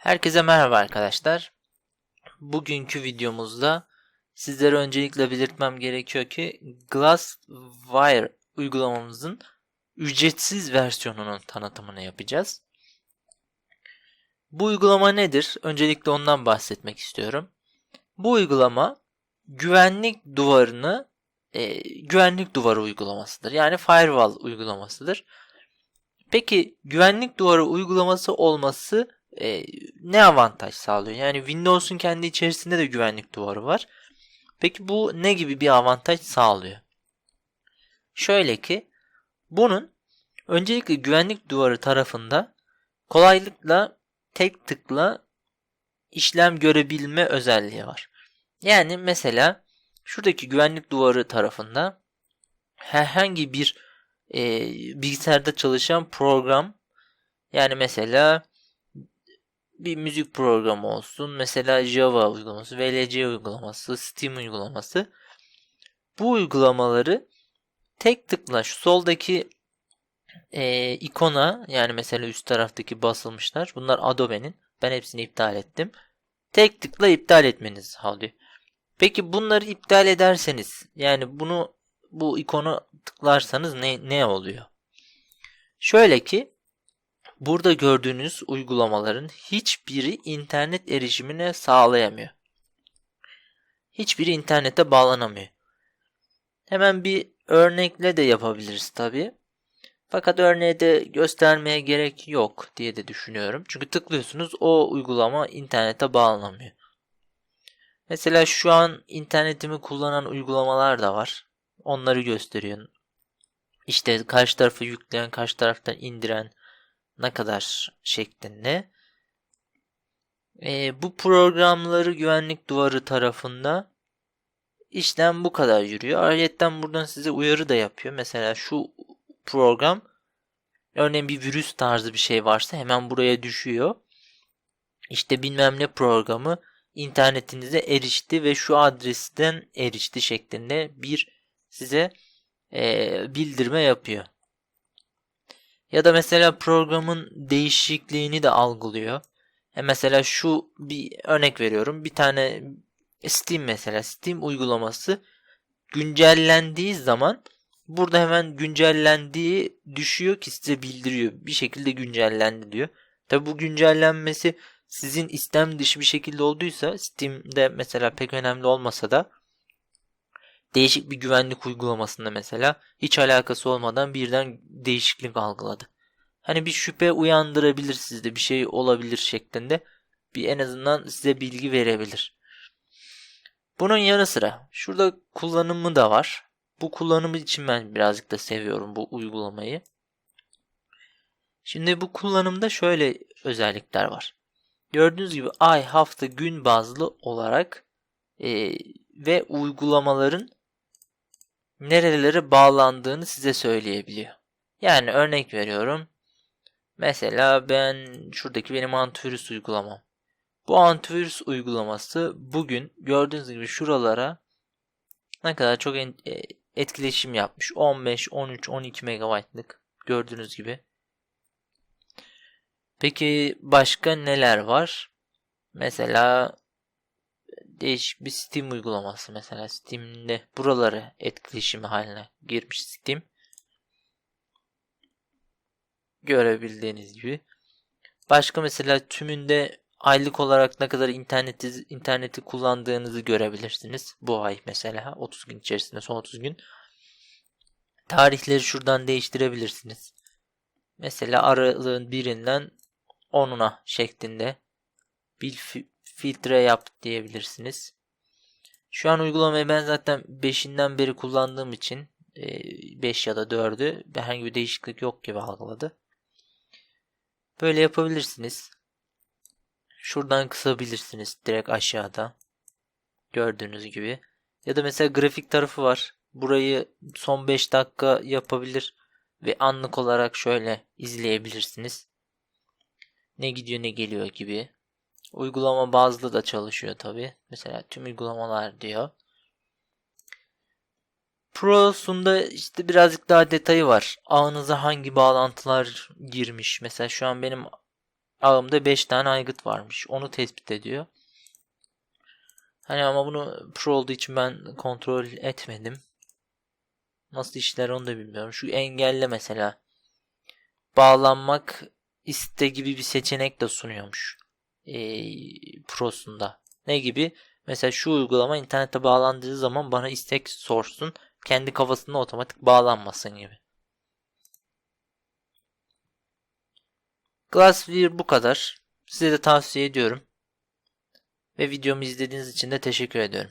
Herkese merhaba arkadaşlar. Bugünkü videomuzda sizlere öncelikle belirtmem gerekiyor ki Glasswire uygulamamızın ücretsiz versiyonunun tanıtımını yapacağız. Bu uygulama nedir? Öncelikle ondan bahsetmek istiyorum. Bu uygulama güvenlik duvarını e, güvenlik duvarı uygulamasıdır. Yani firewall uygulamasıdır. Peki güvenlik duvarı uygulaması olması e, ne avantaj sağlıyor? Yani Windows'un kendi içerisinde de güvenlik duvarı var. Peki bu ne gibi bir avantaj sağlıyor? Şöyle ki bunun öncelikle güvenlik duvarı tarafında kolaylıkla tek tıkla işlem görebilme özelliği var. Yani mesela şuradaki güvenlik duvarı tarafında herhangi bir e, bilgisayarda çalışan program yani mesela bir müzik programı olsun. Mesela Java uygulaması, VLC uygulaması, Steam uygulaması. Bu uygulamaları tek tıkla şu soldaki e, ikona yani mesela üst taraftaki basılmışlar. Bunlar Adobe'nin. Ben hepsini iptal ettim. Tek tıkla iptal etmeniz sağlıyor. Peki bunları iptal ederseniz yani bunu bu ikonu tıklarsanız ne, ne oluyor? Şöyle ki Burada gördüğünüz uygulamaların hiçbiri internet erişimine sağlayamıyor. Hiçbiri internete bağlanamıyor. Hemen bir örnekle de yapabiliriz tabi. Fakat örneği de göstermeye gerek yok diye de düşünüyorum. Çünkü tıklıyorsunuz o uygulama internete bağlanamıyor. Mesela şu an internetimi kullanan uygulamalar da var. Onları gösteriyor. İşte karşı tarafı yükleyen, karşı taraftan indiren, ne kadar şeklinde. E, bu programları güvenlik duvarı tarafında işlem bu kadar yürüyor. Ayrıca buradan size uyarı da yapıyor. Mesela şu program örneğin bir virüs tarzı bir şey varsa hemen buraya düşüyor. İşte bilmem ne programı internetinize erişti ve şu adresten erişti şeklinde bir size e, bildirme yapıyor. Ya da mesela programın değişikliğini de algılıyor. E mesela şu bir örnek veriyorum. Bir tane Steam mesela Steam uygulaması güncellendiği zaman burada hemen güncellendiği düşüyor ki size bildiriyor. Bir şekilde güncellendi diyor. Tabi bu güncellenmesi sizin istem dışı bir şekilde olduysa Steam'de mesela pek önemli olmasa da değişik bir güvenlik uygulamasında mesela hiç alakası olmadan birden değişiklik algıladı. Hani bir şüphe uyandırabilir sizde bir şey olabilir şeklinde bir en azından size bilgi verebilir. Bunun yanı sıra şurada kullanımı da var. Bu kullanımı için ben birazcık da seviyorum bu uygulamayı. Şimdi bu kullanımda şöyle özellikler var. Gördüğünüz gibi ay, hafta, gün bazlı olarak e, ve uygulamaların nerelere bağlandığını size söyleyebiliyor. Yani örnek veriyorum. Mesela ben şuradaki benim antivirüs uygulamam. Bu antivirüs uygulaması bugün gördüğünüz gibi şuralara ne kadar çok e, etkileşim yapmış. 15, 13, 12 MB'lık gördüğünüz gibi. Peki başka neler var? Mesela değişik bir Steam uygulaması mesela Steam'de buraları etkileşimi haline girmiş Steam. Görebildiğiniz gibi. Başka mesela tümünde aylık olarak ne kadar interneti, interneti kullandığınızı görebilirsiniz. Bu ay mesela 30 gün içerisinde son 30 gün. Tarihleri şuradan değiştirebilirsiniz. Mesela aralığın birinden 10'una şeklinde bir filtre yap diyebilirsiniz. Şu an uygulamayı ben zaten 5'inden beri kullandığım için 5 ya da 4'ü herhangi bir değişiklik yok gibi algıladı. Böyle yapabilirsiniz. Şuradan kısabilirsiniz direkt aşağıda. Gördüğünüz gibi. Ya da mesela grafik tarafı var. Burayı son 5 dakika yapabilir ve anlık olarak şöyle izleyebilirsiniz. Ne gidiyor ne geliyor gibi. Uygulama bazlı da çalışıyor tabi. Mesela tüm uygulamalar diyor. Pro'sunda işte birazcık daha detayı var. Ağınıza hangi bağlantılar girmiş. Mesela şu an benim ağımda 5 tane aygıt varmış. Onu tespit ediyor. Hani ama bunu pro olduğu için ben kontrol etmedim. Nasıl işler onu da bilmiyorum. Şu engelle mesela. Bağlanmak iste gibi bir seçenek de sunuyormuş. Ee, prosunda. Ne gibi? Mesela şu uygulama internete bağlandığı zaman bana istek sorsun. Kendi kafasında otomatik bağlanmasın gibi. Glasswire bu kadar. Size de tavsiye ediyorum. Ve videomu izlediğiniz için de teşekkür ediyorum.